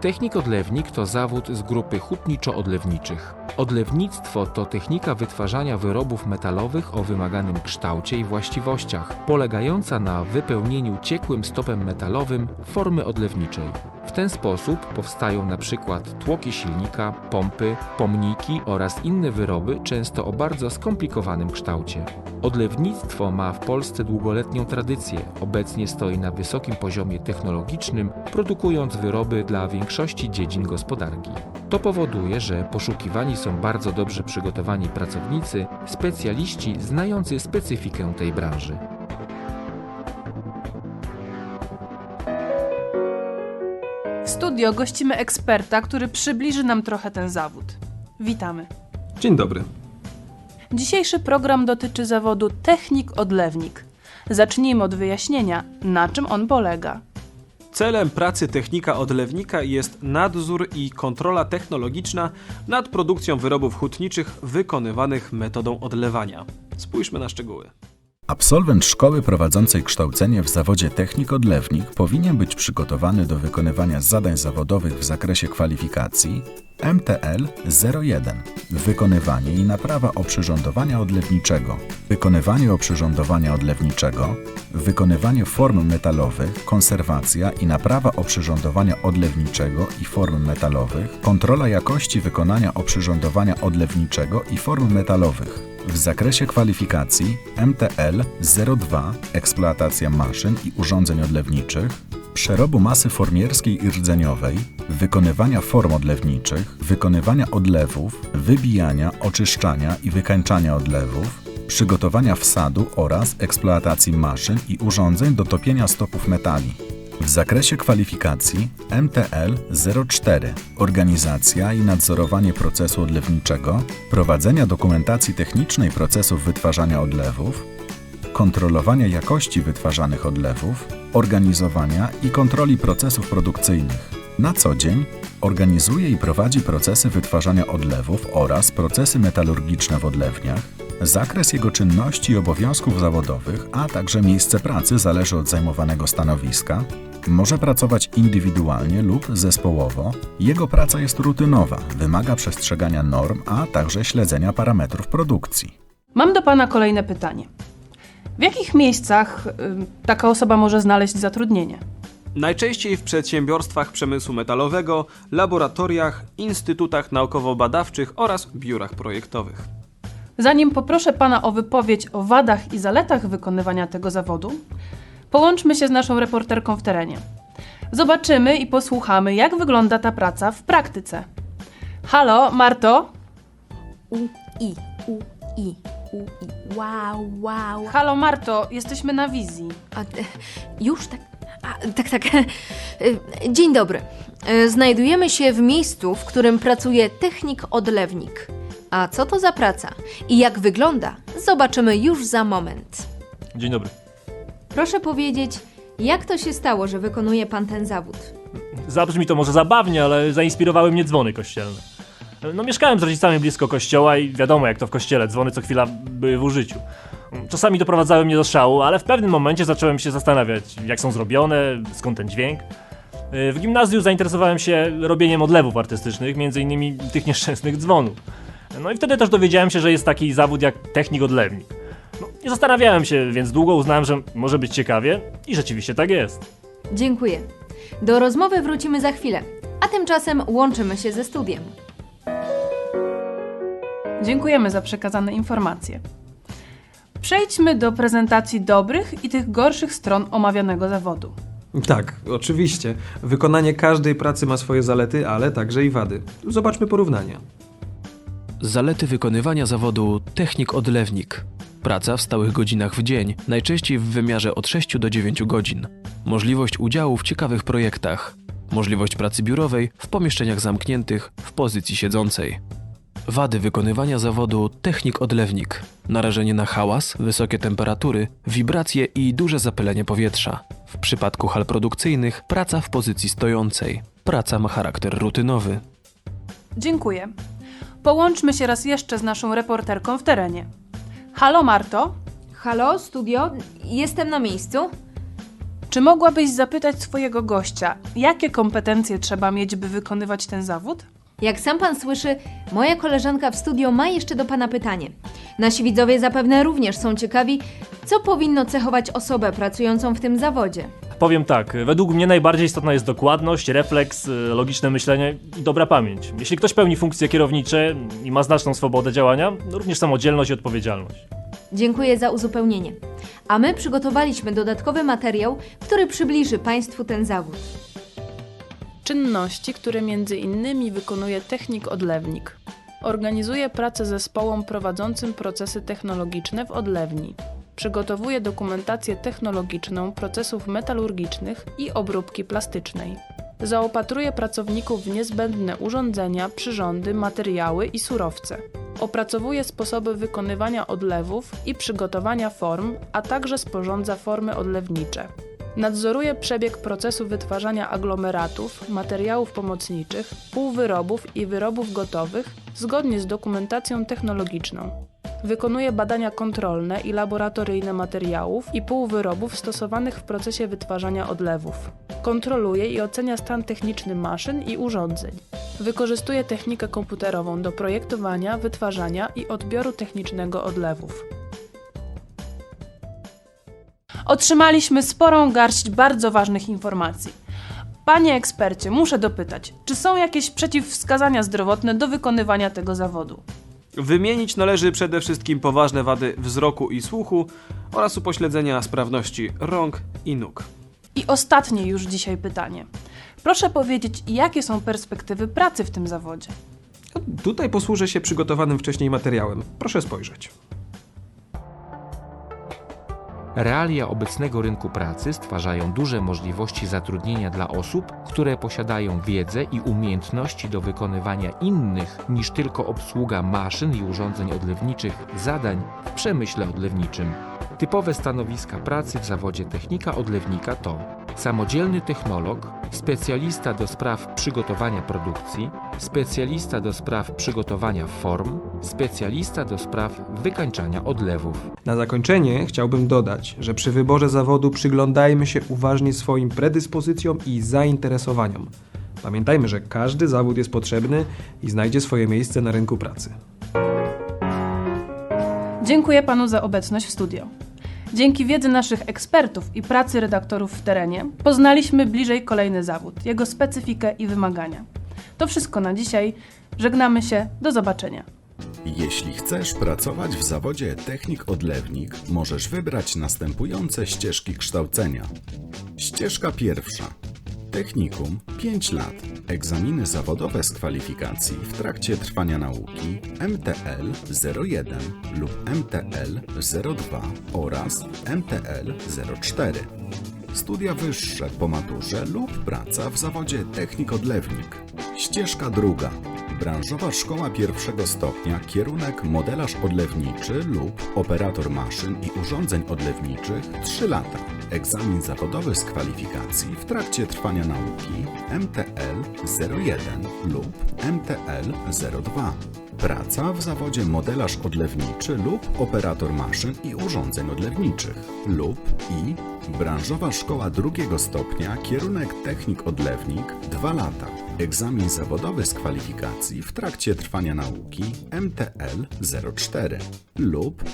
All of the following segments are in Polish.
Technik-odlewnik to zawód z grupy hutniczo-odlewniczych. Odlewnictwo to technika wytwarzania wyrobów metalowych o wymaganym kształcie i właściwościach, polegająca na wypełnieniu ciekłym stopem metalowym formy odlewniczej. W ten sposób powstają np. tłoki silnika, pompy, pomniki oraz inne wyroby, często o bardzo skomplikowanym kształcie. Odlewnictwo ma w Polsce długoletnią tradycję. Obecnie stoi na wysokim poziomie technologicznym, produkując wyroby dla większości dziedzin gospodarki. To powoduje, że poszukiwani są bardzo dobrze przygotowani pracownicy, specjaliści znający specyfikę tej branży. Studio gościmy eksperta, który przybliży nam trochę ten zawód. Witamy. Dzień dobry. Dzisiejszy program dotyczy zawodu technik-odlewnik. Zacznijmy od wyjaśnienia, na czym on polega. Celem pracy technika odlewnika jest nadzór i kontrola technologiczna nad produkcją wyrobów hutniczych wykonywanych metodą odlewania. Spójrzmy na szczegóły. Absolwent szkoły prowadzącej kształcenie w zawodzie technik-odlewnik powinien być przygotowany do wykonywania zadań zawodowych w zakresie kwalifikacji MTL 01 wykonywanie i naprawa oprzyrządowania odlewniczego, wykonywanie oprzyrządowania odlewniczego, wykonywanie form metalowych, konserwacja i naprawa oprzyrządowania odlewniczego i form metalowych, kontrola jakości wykonania oprzyrządowania odlewniczego i form metalowych. W zakresie kwalifikacji MTL 02 eksploatacja maszyn i urządzeń odlewniczych, przerobu masy formierskiej i rdzeniowej, wykonywania form odlewniczych, wykonywania odlewów, wybijania, oczyszczania i wykańczania odlewów, przygotowania wsadu oraz eksploatacji maszyn i urządzeń do topienia stopów metali. W zakresie kwalifikacji MTL 04 organizacja i nadzorowanie procesu odlewniczego, prowadzenia dokumentacji technicznej procesów wytwarzania odlewów, kontrolowania jakości wytwarzanych odlewów, organizowania i kontroli procesów produkcyjnych. Na co dzień organizuje i prowadzi procesy wytwarzania odlewów oraz procesy metalurgiczne w odlewniach. Zakres jego czynności i obowiązków zawodowych, a także miejsce pracy zależy od zajmowanego stanowiska. Może pracować indywidualnie lub zespołowo. Jego praca jest rutynowa, wymaga przestrzegania norm, a także śledzenia parametrów produkcji. Mam do Pana kolejne pytanie. W jakich miejscach ym, taka osoba może znaleźć zatrudnienie? Najczęściej w przedsiębiorstwach przemysłu metalowego, laboratoriach, instytutach naukowo-badawczych oraz biurach projektowych. Zanim poproszę Pana o wypowiedź o wadach i zaletach wykonywania tego zawodu, połączmy się z naszą reporterką w terenie. Zobaczymy i posłuchamy, jak wygląda ta praca w praktyce. Halo, Marto? U, i, u, i, u, i. Wow, wow. Halo, Marto, jesteśmy na wizji. A, e, już tak. A, tak, tak. E, Dzień dobry. E, Znajdujemy się w miejscu, w którym pracuje technik-odlewnik. A co to za praca i jak wygląda, zobaczymy już za moment. Dzień dobry. Proszę powiedzieć, jak to się stało, że wykonuje pan ten zawód? Zabrzmi to może zabawnie, ale zainspirowały mnie dzwony kościelne. No mieszkałem z rodzicami blisko kościoła i wiadomo jak to w kościele, dzwony co chwila były w użyciu. Czasami doprowadzały mnie do szału, ale w pewnym momencie zacząłem się zastanawiać, jak są zrobione, skąd ten dźwięk. W gimnazjum zainteresowałem się robieniem odlewów artystycznych, innymi tych nieszczęsnych dzwonów. No i wtedy też dowiedziałem się, że jest taki zawód jak technik odlewnik. Nie zastanawiałem się, więc długo uznałem, że może być ciekawie i rzeczywiście tak jest. Dziękuję. Do rozmowy wrócimy za chwilę, a tymczasem łączymy się ze studiem. Dziękujemy za przekazane informacje. Przejdźmy do prezentacji dobrych i tych gorszych stron omawianego zawodu. Tak, oczywiście. Wykonanie każdej pracy ma swoje zalety, ale także i wady. Zobaczmy porównania. Zalety wykonywania zawodu technik-odlewnik. Praca w stałych godzinach w dzień, najczęściej w wymiarze od 6 do 9 godzin. Możliwość udziału w ciekawych projektach. Możliwość pracy biurowej w pomieszczeniach zamkniętych w pozycji siedzącej. Wady wykonywania zawodu technik-odlewnik. Narażenie na hałas, wysokie temperatury, wibracje i duże zapylenie powietrza. W przypadku hal produkcyjnych praca w pozycji stojącej. Praca ma charakter rutynowy. Dziękuję. Połączmy się raz jeszcze z naszą reporterką w terenie. Halo Marto, Halo, studio? Jestem na miejscu. czy mogłabyś zapytać swojego gościa, jakie kompetencje trzeba mieć, by wykonywać ten zawód? Jak sam pan słyszy, moja koleżanka w studio ma jeszcze do pana pytanie. Nasi widzowie zapewne również są ciekawi, co powinno cechować osobę pracującą w tym zawodzie. Powiem tak, według mnie najbardziej istotna jest dokładność, refleks, logiczne myślenie i dobra pamięć. Jeśli ktoś pełni funkcje kierownicze i ma znaczną swobodę działania, również samodzielność i odpowiedzialność. Dziękuję za uzupełnienie. A my przygotowaliśmy dodatkowy materiał, który przybliży Państwu ten zawód. Czynności, które między innymi wykonuje technik-odlewnik. Organizuje pracę zespołom prowadzącym procesy technologiczne w odlewni. Przygotowuje dokumentację technologiczną procesów metalurgicznych i obróbki plastycznej. Zaopatruje pracowników w niezbędne urządzenia, przyrządy, materiały i surowce. Opracowuje sposoby wykonywania odlewów i przygotowania form, a także sporządza formy odlewnicze. Nadzoruje przebieg procesu wytwarzania aglomeratów, materiałów pomocniczych, półwyrobów i wyrobów gotowych zgodnie z dokumentacją technologiczną. Wykonuje badania kontrolne i laboratoryjne materiałów i półwyrobów stosowanych w procesie wytwarzania odlewów. Kontroluje i ocenia stan techniczny maszyn i urządzeń. Wykorzystuje technikę komputerową do projektowania, wytwarzania i odbioru technicznego odlewów. Otrzymaliśmy sporą garść bardzo ważnych informacji. Panie ekspercie, muszę dopytać, czy są jakieś przeciwwskazania zdrowotne do wykonywania tego zawodu? Wymienić należy przede wszystkim poważne wady wzroku i słuchu oraz upośledzenia sprawności rąk i nóg. I ostatnie już dzisiaj pytanie. Proszę powiedzieć, jakie są perspektywy pracy w tym zawodzie? Tutaj posłużę się przygotowanym wcześniej materiałem. Proszę spojrzeć. Realia obecnego rynku pracy stwarzają duże możliwości zatrudnienia dla osób, które posiadają wiedzę i umiejętności do wykonywania innych niż tylko obsługa maszyn i urządzeń odlewniczych zadań w przemyśle odlewniczym. Typowe stanowiska pracy w zawodzie technika odlewnika to samodzielny technolog, specjalista do spraw przygotowania produkcji, specjalista do spraw przygotowania form, specjalista do spraw wykańczania odlewów. Na zakończenie chciałbym dodać, że przy wyborze zawodu przyglądajmy się uważnie swoim predyspozycjom i zainteresowaniom. Pamiętajmy, że każdy zawód jest potrzebny i znajdzie swoje miejsce na rynku pracy. Dziękuję panu za obecność w studio. Dzięki wiedzy naszych ekspertów i pracy redaktorów w terenie poznaliśmy bliżej kolejny zawód, jego specyfikę i wymagania. To wszystko na dzisiaj. Żegnamy się. Do zobaczenia. Jeśli chcesz pracować w zawodzie technik-odlewnik, możesz wybrać następujące ścieżki kształcenia. Ścieżka pierwsza. Technikum 5 lat. Egzaminy zawodowe z kwalifikacji w trakcie trwania nauki MTL 01 lub MTL 02 oraz MTL 04. Studia wyższe po maturze lub praca w zawodzie technik-odlewnik. Ścieżka druga. Branżowa szkoła pierwszego stopnia, kierunek modelarz odlewniczy lub operator maszyn i urządzeń odlewniczych 3 lata. Egzamin zawodowy z kwalifikacji w trakcie trwania nauki MTL 01 lub MTL 02. Praca w zawodzie modelarz odlewniczy lub operator maszyn i urządzeń odlewniczych lub i branżowa szkoła drugiego stopnia, kierunek technik odlewnik 2 lata. Egzamin zawodowy z kwalifikacji w trakcie trwania nauki MTL 04 lub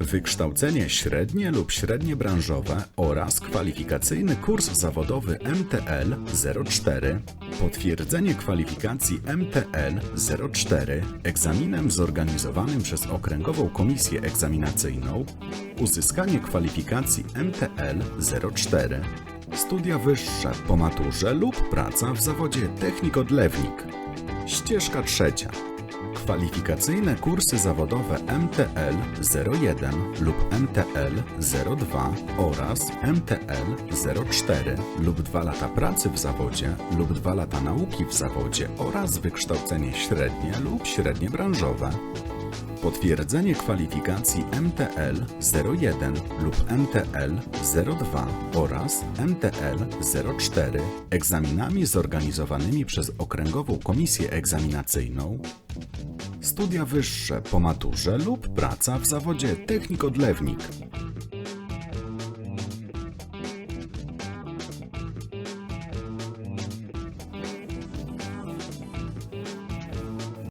wykształcenie średnie lub średnie branżowe oraz kwalifikacyjny kurs zawodowy MTL 04, potwierdzenie kwalifikacji MTL 04 egzaminem zorganizowanym przez Okręgową Komisję Egzaminacyjną, uzyskanie kwalifikacji MTL 04, studia wyższe po maturze lub praca w zawodzie technik-odlewnik. Ścieżka trzecia. Kwalifikacyjne kursy zawodowe MTL 01 lub MTL 02 oraz MTL 04 lub 2 lata pracy w zawodzie lub 2 lata nauki w zawodzie oraz wykształcenie średnie lub średnie branżowe. Potwierdzenie kwalifikacji MTL 01 lub MTL 02 oraz MTL 04 egzaminami zorganizowanymi przez Okręgową Komisję Egzaminacyjną, studia wyższe po maturze lub praca w zawodzie technik odlewnik.